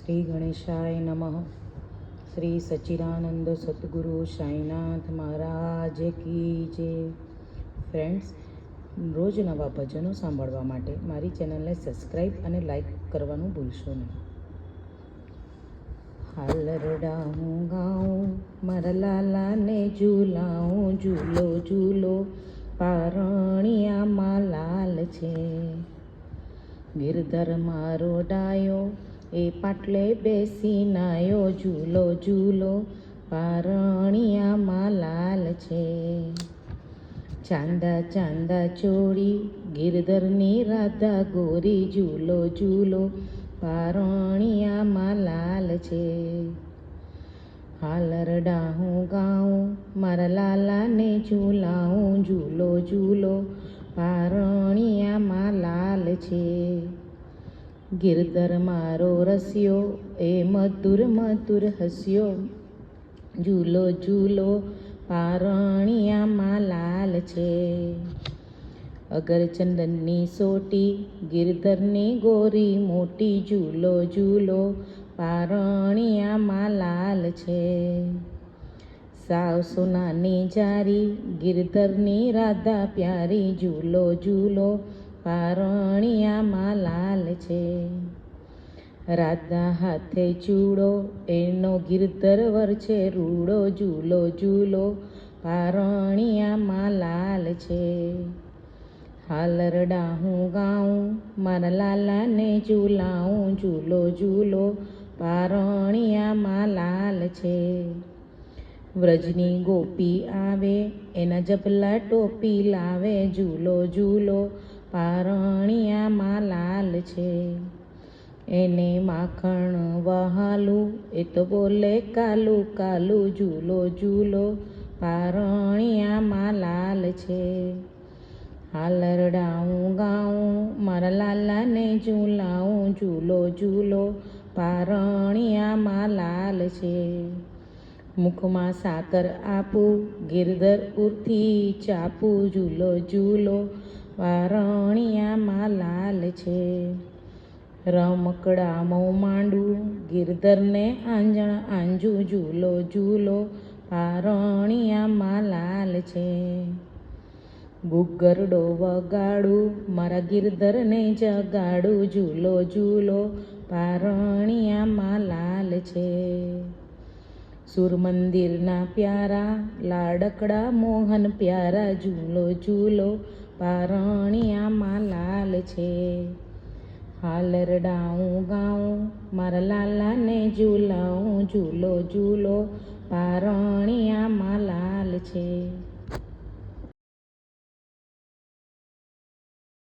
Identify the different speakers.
Speaker 1: શ્રી ગણેશાય નમઃ. શ્રી સચ્ચિદાનંદ સદગુરુ સાંઈનાથ મહારાજ કી જે. ફ્રેન્ડ્સ, રોજ નવા ભજનો સાંભળવા માટે મારી ચેનલને સબસ્ક્રાઈબ અને લાઈક કરવાનું ભૂલશો નહીં. હાલ રડા હું ગાઉં મારા લાલાને ઝૂલાઉં, ઝૂલો ઝૂલો પારણિયામાં લાલ છે. ગિરધર મારો ડાયો એ પાટલે બેસી નાયો ઝૂલો ઝૂલો. પારણિયામાં લાલ છે. ચાંદા ચાંદા ચોળી, ગિરધરની રાધા ગોરી. ઝૂલો ઝૂલો પારણિયામાં લાલ છે. હાલરડા હું ગાઉં, મારા લાલાને ઝૂલાઉં. ઝૂલો ઝૂલો પારણિયામાં લાલ છે. ગિરધર મારો રસ્યો, એ મધુર મધુર હસ્યો. ઝૂલો ઝૂલો પારણિયામાં લાલ છે. અગર ચંદનની સોટી, ગિરધરની ગોરી, મોટી ઝૂલો ઝૂલો પારણિયામાં લાલ છે. સાવ સોનાની જારી, ગિરધરની રાધા પ્યારી, ઝૂલો ઝૂલો પારણિયામાં લાલ છે. રાધા હાથે ચૂડો, એનો ગિરધર વર છે. રૂડો, ઝૂલો ઝૂલો, પારણિયામાં લાલ છે. હાલરડા હું ગાઉં, મારા લાલાને ઝૂલાઉં. ઝૂલો ઝૂલો, પારણિયામાં લાલ છે. વ્રજની ગોપી આવે, એના જપલા ટોપી લાવે. ઝૂલો ઝૂલો પારણિયામાં લાલ છે. એને માખણ વહાલું, એ તો બોલે કાલું કાલું ઝૂલો ઝૂલો, પારણિયામાં લાલ છે. હાલરડાઉં ગાઉં, મારા લાલાને ઝૂલાઉં, ઝૂલો ઝૂલો, પારણિયામાં લાલ છે. મુખમાં સાકર આપું, ગિરધર ઉરથી ચાપું, ઝૂલો ઝૂલો પારણિયામાં લાલ છે. રમકડા મઉ માંડું, ગિરધરને આંજણ આંજુ ઝૂલો ઝૂલો પારણિયામાં લાલ છે. ગુગરડો વગાડું, મારા ગિરધરને જગાડું, ઝૂલો ઝૂલો પારણિયામાં લાલ છે. સુર મંદિરના પ્યારા, લાડકડા મોહન પ્યારા, ઝૂલો ઝૂલો પારણિયામાં લાલ છે. હાલરડાઉં ગાઉં મારા લાલાને ઝૂલાઉં ઝૂલો ઝૂલો પારણિયા